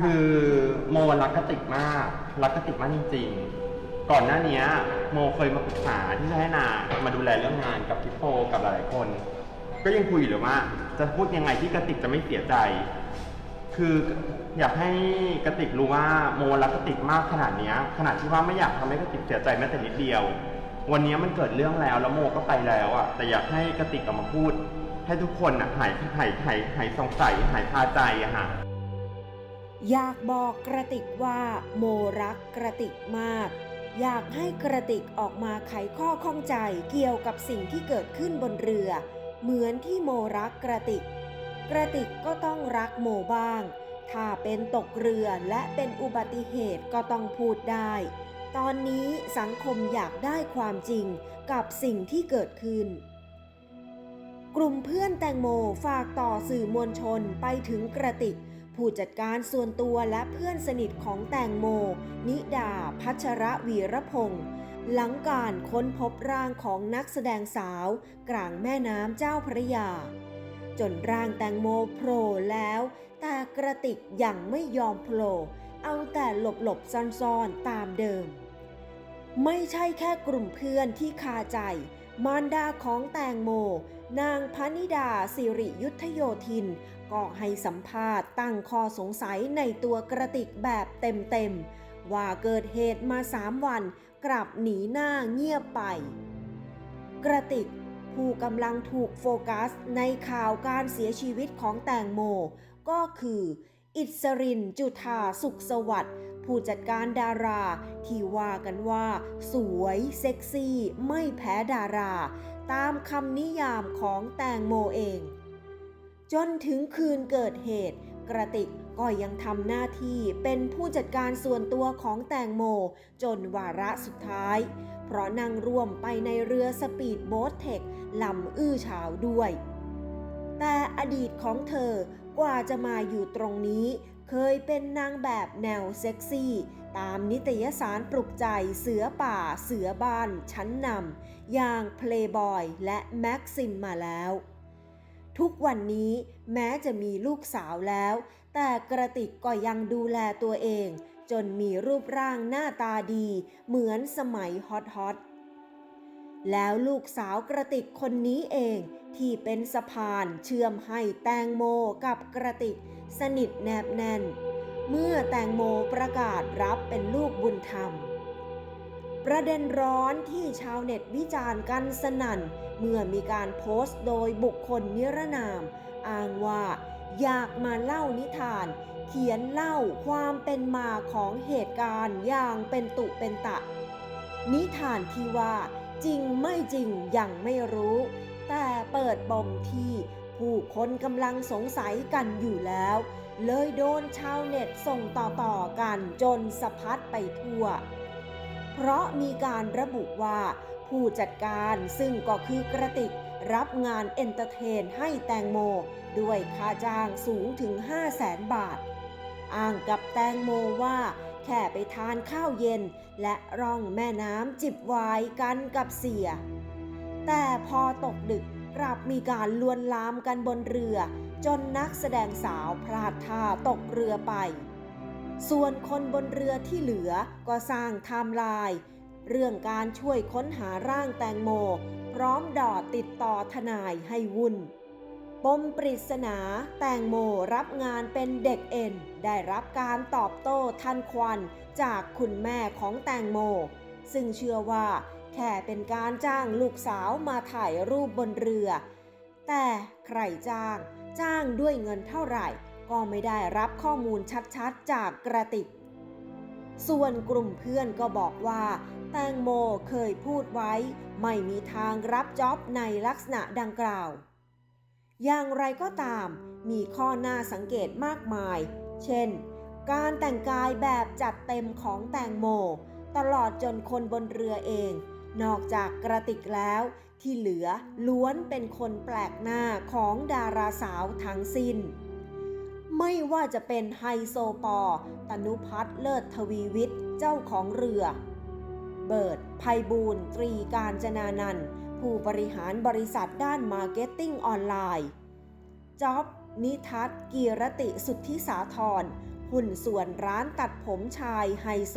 คือโมรักกติกมากรักกติกมากจริงๆ ก่อนหน้านี้โมเคยมาปรึกษาที่จะให้นามาดูแลเรื่องงานกับพี่โฟกับหลายๆคน ก็ยังคุยอยู่เลยว่า จะพูดยังไงที่กติกจะไม่เสียใจ คืออยากให้กติกรู้ว่าโมรักกติกมากขนาดเนี้ยขนาดที่ว่าไม่อยากทำให้กติกเสียใจแม้แต่นิดเดียว วันนี้มันเกิดเรื่องแล้วแล้วโมก็ไปแล้วอะแต่อยากให้กติกออกมาพูด ให้ทุกคนอะหายหายหายหายสงสัยหายคาใจอะฮะ อยากบอกกระติกว่าโมรักกระติกมาก อยากให้กระติกออกมาไขข้อข้องใจเกี่ยวกับสิ่งที่เกิดขึ้นบนเรือ เหมือนที่โมรักกระติก กระติกก็ต้องรักโมบ้าง ถ้าเป็นตกเรือและเป็นอุบัติเหตุก็ต้องพูดได้ ตอนนี้สังคมอยากได้ความจริงกับสิ่งที่เกิดขึ้น กลุ่มเพื่อนแตงโมฝากต่อสื่อมวลชนไปถึงกระติก ผู้จัดการส่วนตัวและเพื่อนสนิทของแตงโม นิดา พัชระวีรพงศ์หลังการค้นพบร่างของนักแสดงสาว กลางแม่น้ำเจ้าพระยา จนร่างแตงโมโผล่แล้ว แต่กระติกยังไม่ยอมโผล่เอาแต่หลบหลบๆซ่อนๆตามเดิม ไม่ใช่แค่กลุ่มเพื่อนที่คาใจ มารดาของแตงโม นางพนิดาสิริยุทธโยธิน ก็ให้สัมภาษณ์ตั้งข้อสงสัยในตัวกระติกแบบเต็มๆ ว่าเกิดเหตุมาสามวัน กลับหนีหน้าเงียบไป กระติกผู้กำลังถูกโฟกัสในข่าวการเสียชีวิตของแตงโม ก็คือ อิสรินจุธาสุขสวัสดิ์ผู้จัดการดาราที่ว่ากันว่า สวยเซ็กซี่ ไม่แพ้ดารา ตามคำนิยามของแตงโมเอง จนถึงคืนเกิดเหตุ กระติกก็ยังทำหน้าที่เป็นผู้จัดการส่วนตัวของแตงโม จนวาระสุดท้าย เพราะนั่งร่วมไปในเรือสปีดโบ๊ทเทคลำอื้อฉาวด้วย แต่อดีตของเธอกว่าจะมาอยู่ตรงนี้ เคยเป็นนางแบบแนวเซ็กซี่ ตามนิตยสารปลุกใจเสือป่า เสือบ้าน ชั้นนำอย่าง Playboy และแม็กซิมมาแล้ว ทุกวันนี้แม้จะมีลูกสาวแล้ว แต่กระติกก็ยังดูแลตัวเอง จนมีรูปร่างหน้าตาดี เหมือนสมัยฮอตฮอตแล้วลูกสาวกระติกคนนี้เองที่เป็นสะพานเชื่อมให้แตงโมกับกระติก สนิทแนบแน่น เมื่อแตงโมประกาศรับเป็นลูกบุญธรรม ประเด็นร้อนที่ชาวเน็ตวิจารณ์กันสนั่น เมื่อมีการโพสต์โดยบุคคลนิรนาม อ้างว่า อยากมาเล่านิทาน เขียนเล่าความเป็นมาของเหตุการณ์อย่างเป็นตุเป็นตะ นิทานที่ว่าจริงไม่จริงยังไม่รู้ แต่เปิดบ่มที่ผู้คนกำลังสงสัยกันอยู่แล้ว เลยโดนชาวเน็ตส่งต่อๆกันจนสะพัดไปทั่ว เพราะมีการระบุว่าผู้จัดการซึ่งก็คือกระติกรับงานเอนเตอร์เทนให้แตงโม ด้วยค่าจ้างสูงถึง 5 0 0แสนบาท อ้างกับแตงโมว่า แค่ไปทานข้าวเย็น และร่องแม่น้ำจิบไวน์กันกับเสีย แต่พอตกดึกกลับมีการลวนลามกันบนเรือ จนนักแสดงสาวพลาดท่าตกเรือไป ส่วนคนบนเรือที่เหลือก็สร้างไทม์ไลน์เรื่องการช่วยค้นหาร่างแตงโม พร้อมดอดติดต่อทนายให้วุ่น ปมปริศนาแตงโมรับงานเป็นเด็กเอ็น ได้รับการตอบโต้ทันควันจากคุณแม่ของแตงโม ซึ่งเชื่อว่าแค่เป็นการจ้างลูกสาวมาถ่ายรูปบนเรือ แต่ใครจ้าง จ้างด้วยเงินเท่าไหร่ ก็ไม่ได้รับข้อมูลชัดๆจากกระติก ส่วนกลุ่มเพื่อนก็บอกว่า แตงโมเคยพูดไว้ ไม่มีทางรับจ็อบในลักษณะดังกล่าว อย่างไรก็ตาม มีข้อน่าสังเกตมากมาย เช่น การแต่งกายแบบจัดเต็มของแตงโม ตลอดจนคนบนเรือเอง นอกจากกระติกแล้ว ที่เหลือล้วนเป็นคนแปลกหน้าของดาราสาวทั้งสิ้น ไม่ว่าจะเป็นไฮโซปอ ตนุพัฒน์เลิศทวีวิทย์เจ้าของเรือ เบิร์ดภัยบูรณ์ตรีการจนานันท์ผู้บริหารบริษัทด้านมาร์เก็ตติ้งออนไลน์จ๊อบนิทัศกีรติสุทธิสาธร หุ้นส่วนร้านตัดผมชายไฮโซ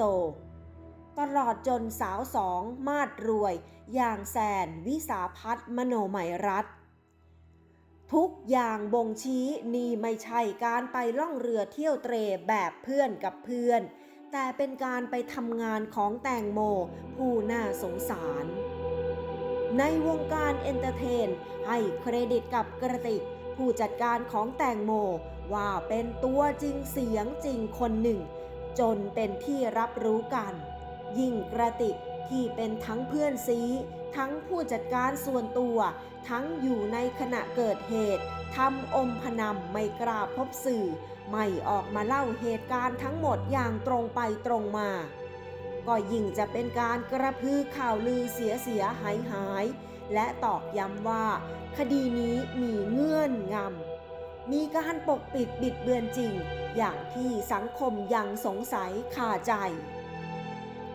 ตลอดจนสาวสองมาดรวย อย่างแสนวิสาพัฒน์มโนหมยรัฐ ทุกอย่างบ่งชี้นี่ไม่ใช่การไปล่องเรือเที่ยวเตรแบบเพื่อนกับเพื่อน แต่เป็นการไปทำงานของแตงโมผู้น่าสงสาร ในวงการเอนเตอร์เทน ให้เครดิตกับกระติกผู้จัดการของแตงโมว่าเป็นตัวจริงเสียงจริงคนหนึ่ง จนเป็นที่รับรู้กัน ยิ่งกระติกที่เป็นทั้งเพื่อนซีทั้งผู้จัดการส่วนตัว ทั้งอยู่ในขณะเกิดเหตุทำอมพนำไม่กล้าพบสื่อ ไม่ออกมาเล่าเหตุการณ์ทั้งหมดอย่างตรงไปตรงมา ก็ยิ่งจะเป็นการกระพือข่าวลือเสียเสียหายหาย และตอกย้ำว่า คดีนี้มีเงื่อนงำ มีการปกปิดบิดเบือนจริง อย่างที่สังคมยังสงสัยคาใจ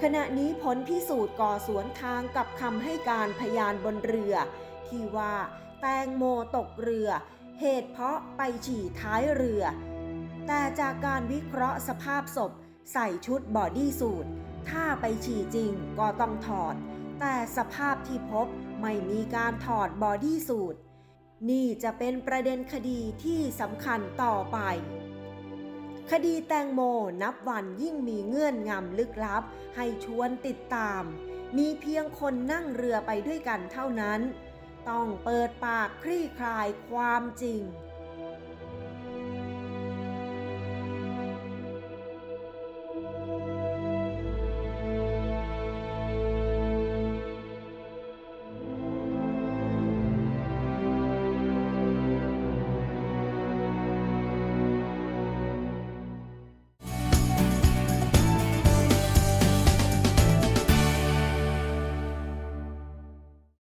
ขณะนี้ผลพิสูจน์ก่อสวนทางกับคำให้การพยานบนเรือ ที่ว่าแตงโมตกเรือ เหตุเพราะไปฉี่ท้ายเรือ แต่จากการวิเคราะห์สภาพศพ ใส่ชุดบอดี้สูทถ้าไปฉี่จริงก็ต้องถอด แต่สภาพที่พบไม่มีการถอดบอดี้สูทนี่จะเป็นประเด็นคดีที่สำคัญต่อไป คดีแตงโมนับวันยิ่งมีเงื่อนงำลึกลับ ให้ชวนติดตาม มีเพียงคนนั่งเรือไปด้วยกันเท่านั้น ต้องเปิดปากคลี่คลายความจริง